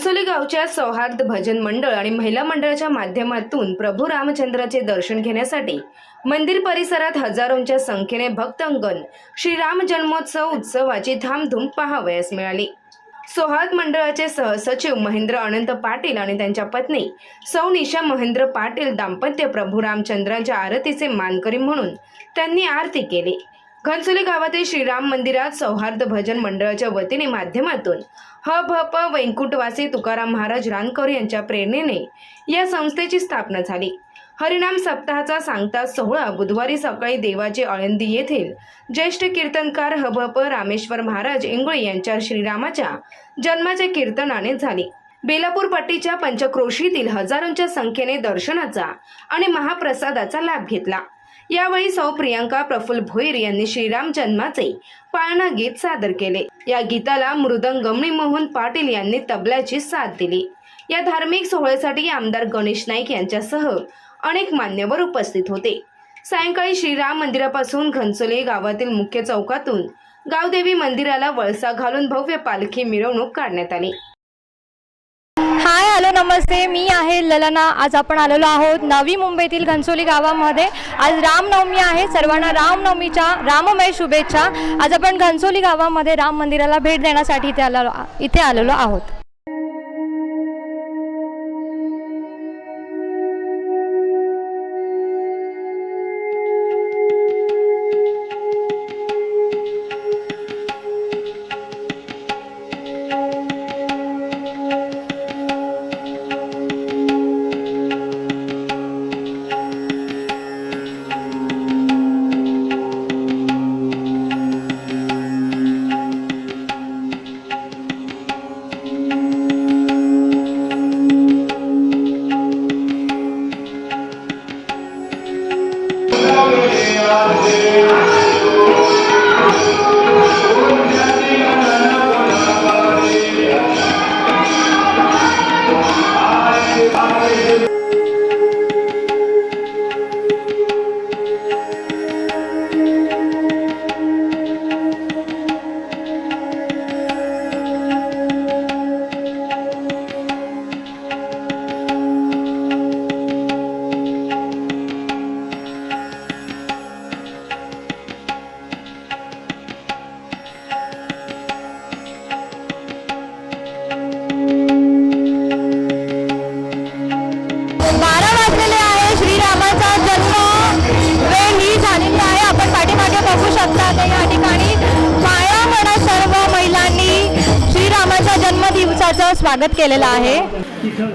घनसोली गावच्या सौहार्द भजन मंडळ आणि महिला मंडळाच्या माध्यमातून प्रभू रामचंद्राचे दर्शन घेण्यासाठी मंदिर परिसरात हजारोंच्या संख्येने भक्तांगण श्रीराम जन्मोत्सव उत्सवाची धामधूम पाहावयास मिळाली. सोहार्द मंडळाचे सहसचिव महेंद्र अनंत पाटील आणि त्यांच्या पत्नी सौ निशा महेंद्र पाटील दाम्पत्य प्रभू रामचंद्राच्या आरतीचे मानकरी म्हणून त्यांनी आरती केली. घनसोली गावातील श्रीराम मंदिरात सौहार्द भजन मंडळाच्या वतीने माध्यमातून ह भ प वैंकुटवासी तुकाराम महाराज रानकर यांच्या प्रेरणेने या संस्थेची स्थापना झाली. हरिनाम सप्ताहाचा सांगता सोहळा बुधवारी सकाळी देवाचे अळंदी येथील ज्येष्ठ कीर्तनकार ह भ प रामेश्वर महाराज इंगळे यांच्या श्रीरामाच्या जन्माच्या कीर्तनाने झाली. बेलापूर पट्टीच्या पंचक्रोशीतील हजारोंच्या संख्येने दर्शनाचा आणि महाप्रसादाचा लाभ घेतला. यावेळी सौ प्रियांका प्रफुल्ल भोईर यांनी श्रीराम जन्माचे पाळणा गीत सादर केले. या गीताला मृदंगमणी मोहन पाटील यांनी तबल्याची साथ दिली. या धार्मिक सोहळ्यासाठी आमदार गणेश नाईक यांच्यासह अनेक मान्यवर उपस्थित होते. सायंकाळी श्रीराम मंदिरापासून घनसोली गावातील मुख्य चौकातून गावदेवी मंदिराला वळसा घालून भव्य पालखी मिरवणूक काढण्यात आली. हाय हॅलो नमस्ते. मी आहे ललना. आज आपण आलेलो आहोत नवी मुंबईतील घनसोली गावामध्ये. आज रामनवमी आहे. सर्वांना रामनवमीच्या राममय शुभेच्छा. आज आपण घनसोली गावामध्ये राम मंदिराला भेट देण्यासाठी इथे आलेलो इथे आलेलो आहोत. स्वागत केलेलं आहे. तिथं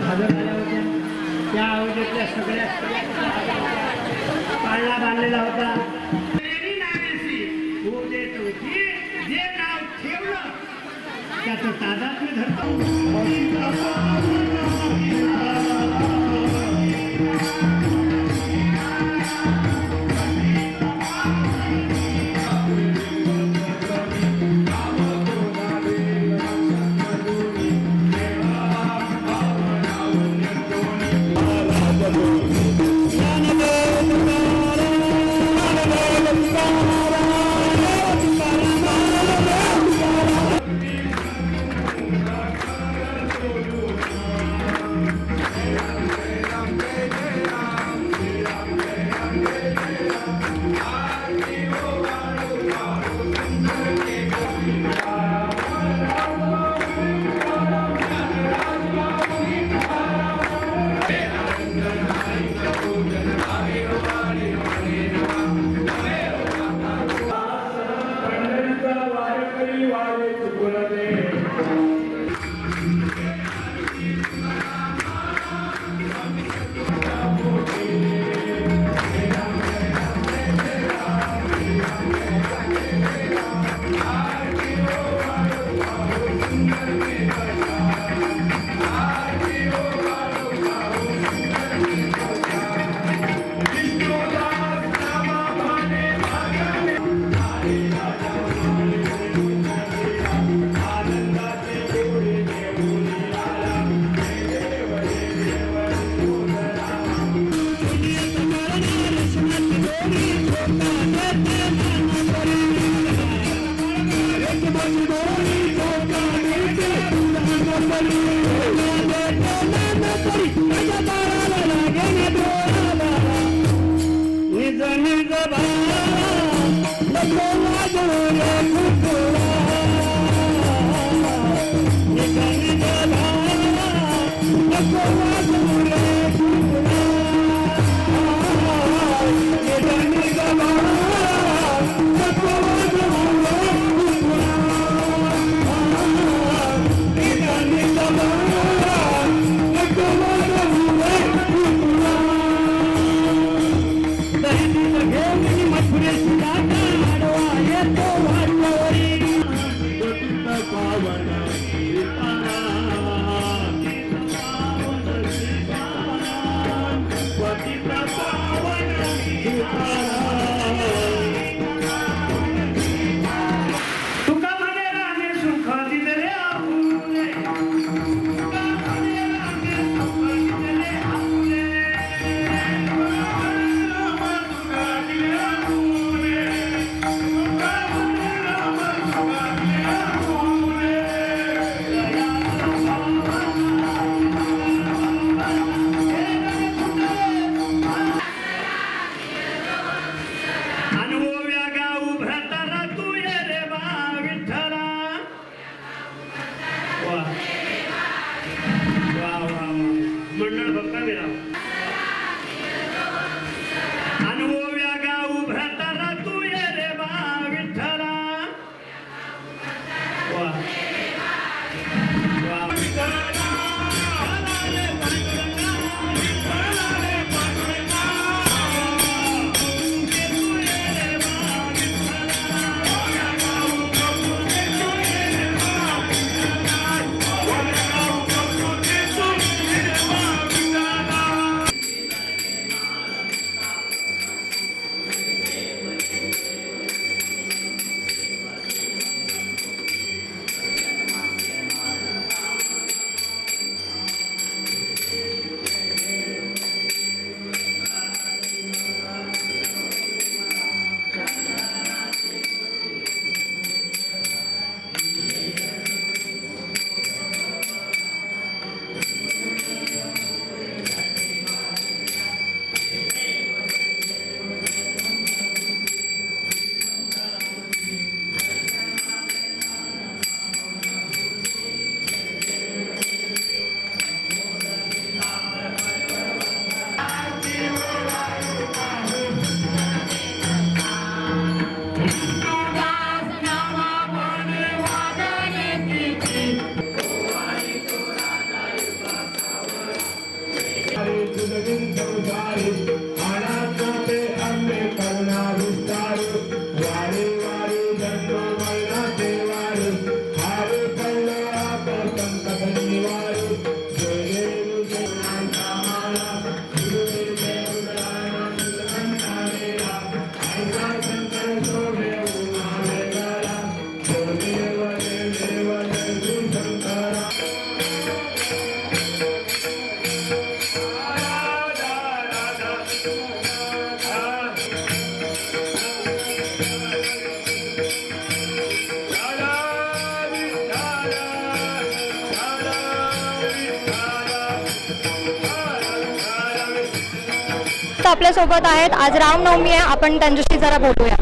आपल्यासोबत आहेत. आज रामनवमी आहे. आपण त्यांच्याशी जरा बोलूया.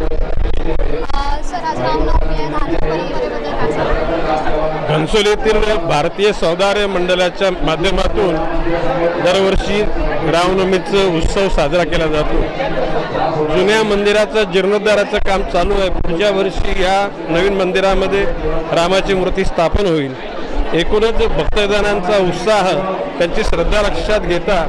सर आज रामनवमी आहे. धार्मिक परंपरेबद्दल काय सांगाल? घनसोलीतील भारतीय सौदार्य मंडळाच्या माध्यमातून दरवर्षी रामनवमीचा उत्सव साजरा केला जातो. जुन्या मंदिराचं जीर्णोद्धाराचं काम चालू आहे. पुढच्या वर्षी या नवीन मंदिरामध्ये रामाची मूर्ती स्थापन होईल. एकूणच भक्तजनांचा उत्साह त्यांची श्रद्धा लक्षात घेता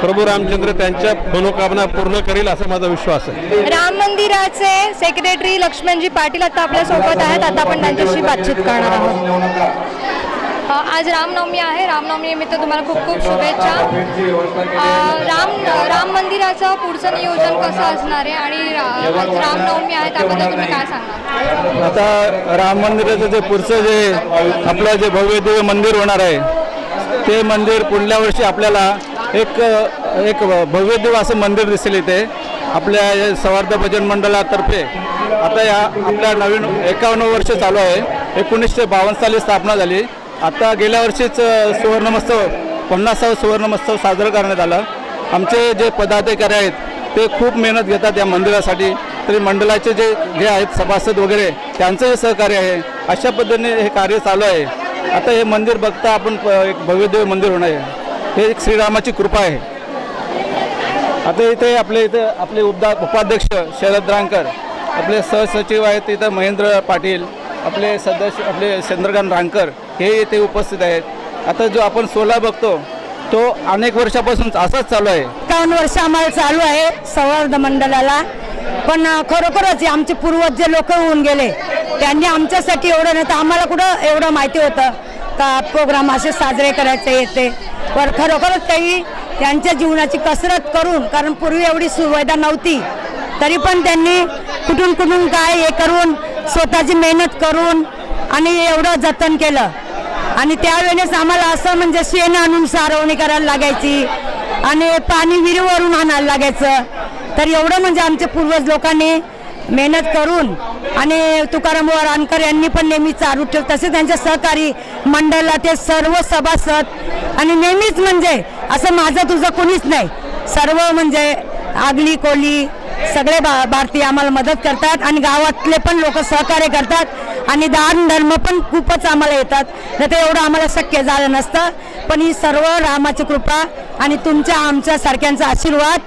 प्रभू रामचंद्र त्यांच्या मनोकामना पूर्ण करील असा माझा विश्वास आहे. राम मंदिराचे सेक्रेटरी लक्ष्मणजी पाटील आता आपल्यासोबत आहेत. आता आपण त्यांच्याशी बातचीत करणार आहोत. आज रामनवमी आहे. रामनवमी निमित्त तुम्हाला खूप खूप शुभेच्छा. राम राम मंदिराचं पुढचं नियोजन कसं असणार आहे आणि आज रामनवमी आहे त्याबद्दल तुम्ही काय सांगणार? आता राम मंदिराचं जे पुढचं जे आपलं जे भव्य दिव्य मंदिर होणार आहे ते मंदिर पुढल्या वर्षी आपल्याला एक एक भव्य देव असं मंदिर दिसेल इथे. आपल्या सवार्थ भजन मंडळातर्फे आता या आपल्या नवीन एकावन्न वर्ष चालू आहे. एकोणीसशे बावन्न साली स्थापना झाली. आता गेल्या वर्षीच सुवर्णमहोत्सव पन्नासावं सुवर्णमहोत्सव साजरा करण्यात आला. आमचे जे पदाधिकारी आहेत ते खूप मेहनत घेतात या मंदिरासाठी. तरी मंडळाचे जे जे आहेत सभासद वगैरे त्यांचं जे सहकार्य आहे. अशा पद्धतीने हे कार्य चालू आहे. आता हे मंदिर बघता आपण प- एक भव्यदेव मंदिर होणार आहे. हे एक श्रीरामाची कृपा आहे. आता इथे आपले इथे आपले उपदा उपाध्यक्ष शरद रांकर आपले सहसचिव आहेत इथं महेंद्र पाटील आपले सदस्य आपले चंद्रकांत रांकर हे इथे उपस्थित आहेत. आता जो आपण सोला बघतो तो अनेक वर्षापासून असाच चालू आहे. एकावन्न वर्ष आम्हाला चालू आहे सौहार्द मंडळाला. पण खरोखरच हे आमचे पूर्वज जे लोक होऊन गेले त्यांनी आमच्यासाठी एवढं नाही तर आम्हाला कुठं एवढं माहिती होतं का प्रोग्राम असे साजरे करायचे येते. पण खरोखरच काही त्यांच्या जीवनाची कसरत करून कारण पूर्वी एवढी सुविधा नव्हती तरी पण त्यांनी कुठून कुठून काय हे करून स्वतःची मेहनत करून आणि एवढं जतन केलं. आणि त्यावेळेस आम्हाला असं म्हणजे शेण आणून सारवणी करायला लागायची आणि पाणी विहिरीवरून आणायला लागायचं. तर एवढं म्हणजे आमच्या पूर्वज लोकांनी मेहनत करून आणि तुकाराम बुवा यांनी पण नेहमी चालू ठेव तसे त्यांचे सहकारी मंडळाला ते सर्व सभासद आणि नेहमीच म्हणजे असं माझं तुझं कोणीच नाही. सर्व म्हणजे आगली कोली सगळे बा भारतीय आम्हाला मदत करतात आणि गावातले पण लोक सहकार्य करतात आणि दान धर्म पण खूपच आम्हाला येतात. नाही तर एवढं आम्हाला शक्य झालं नसतं. पण ही सर्व रामाची कृपा आणि तुमच्या आमच्या सारख्यांचा आशीर्वाद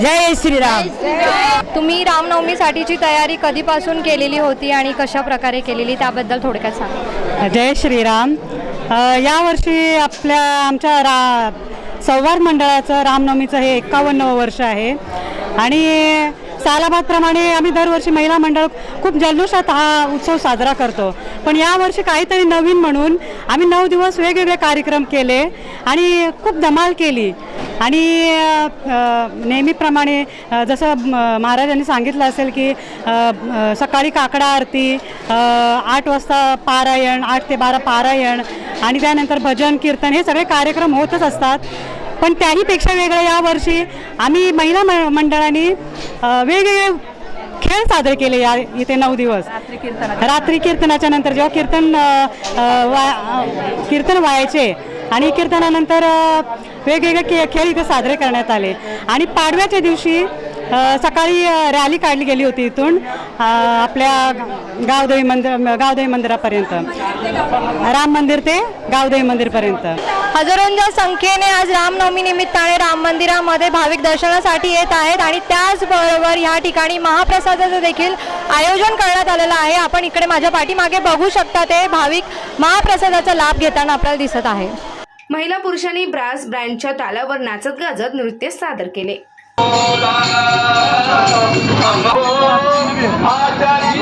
जय श्रीराम. तुम्ही रामनवमीसाठीची तयारी कधीपासून केलेली होती आणि कशा प्रकारे केलेली त्याबद्दल थोडक्यात सांगा. जय श्रीराम. यावर्षी आपल्या आमच्या रा संवार मंडळाचं रामनवमीचं हे एक्कावन्नवं वर्ष आहे. आणि सालाबादप्रमाणे आम्ही दरवर्षी महिला मंडळ खूप जल्लोषात हा उत्सव साजरा करतो. पण यावर्षी काहीतरी नवीन म्हणून आम्ही नऊ दिवस वेगवेगळे कार्यक्रम केले आणि खूप धमाल केली. आणि नेहमीप्रमाणे जसं महाराजांनी सांगितलं असेल की सकाळी काकडा आरती आठ वाजता पारायण आठ ते बारा पारायण आणि त्यानंतर भजन कीर्तन हे सगळे कार्यक्रम होतच असतात. पण त्याहीपेक्षा वेगळं यावर्षी आम्ही महिला म मंडळाने वेगवेगळे खेळ साजरे केले या इथे नऊ दिवस. रात्री कीर्तनाच्या नंतर जेव्हा कीर्तन वा कीर्तन व्हायचे आणि कीर्तनानंतर वेगवेगळे के खेळ इथे साजरे करण्यात आले. आणि पाडव्याच्या दिवशी सकाळी रॅली काढली गेली होती इथून आपल्या गावदेवी मंदिर गावदेवी मंदिरापर्यंत. राम मंदिर ते गावदेवी मंदिरपर्यंत. हजारोंच्या संख्येने आज रामनवमी निमित्ताने राम मंदिरामध्ये भाविक दर्शनासाठी येत आहेत आणि त्याचबरोबर या ठिकाणी महाप्रसादाचं देखील आयोजन करण्यात आलेलं आहे. आपण इकडे माझ्या पाठीमागे बघू शकता ते भाविक महाप्रसादाचा लाभ घेताना आपल्याला दिसत आहे. महिला पुरुषांनी ब्रास ब्रँडच्या तालावर नाचत गाजत नृत्य सादर केले. আচারি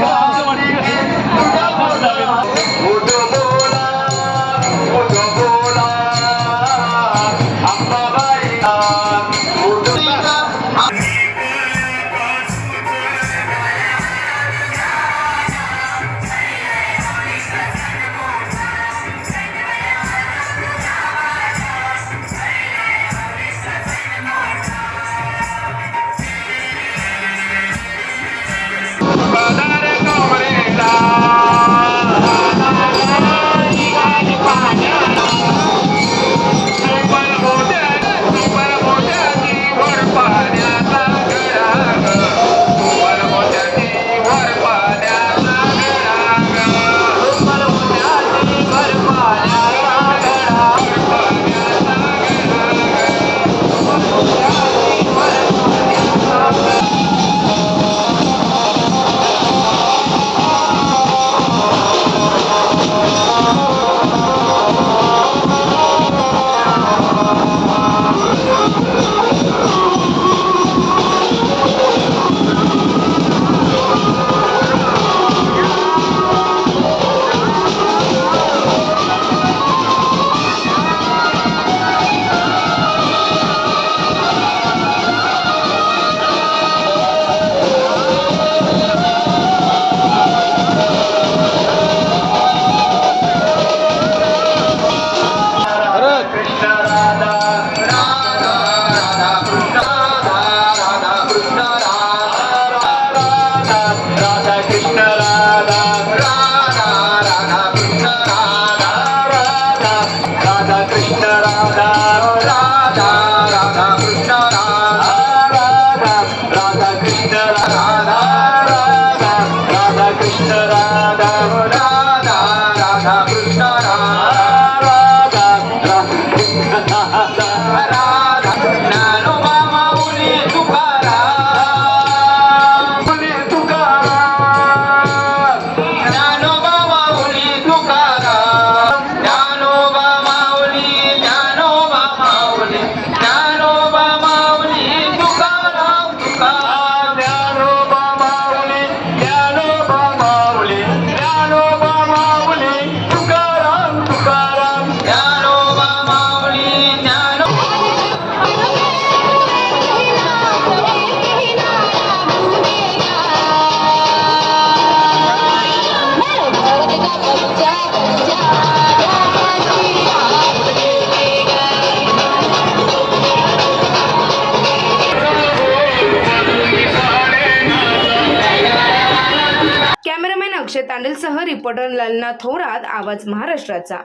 सह रिपोर्टर ललना थोरात आवाज महाराष्ट्राचा.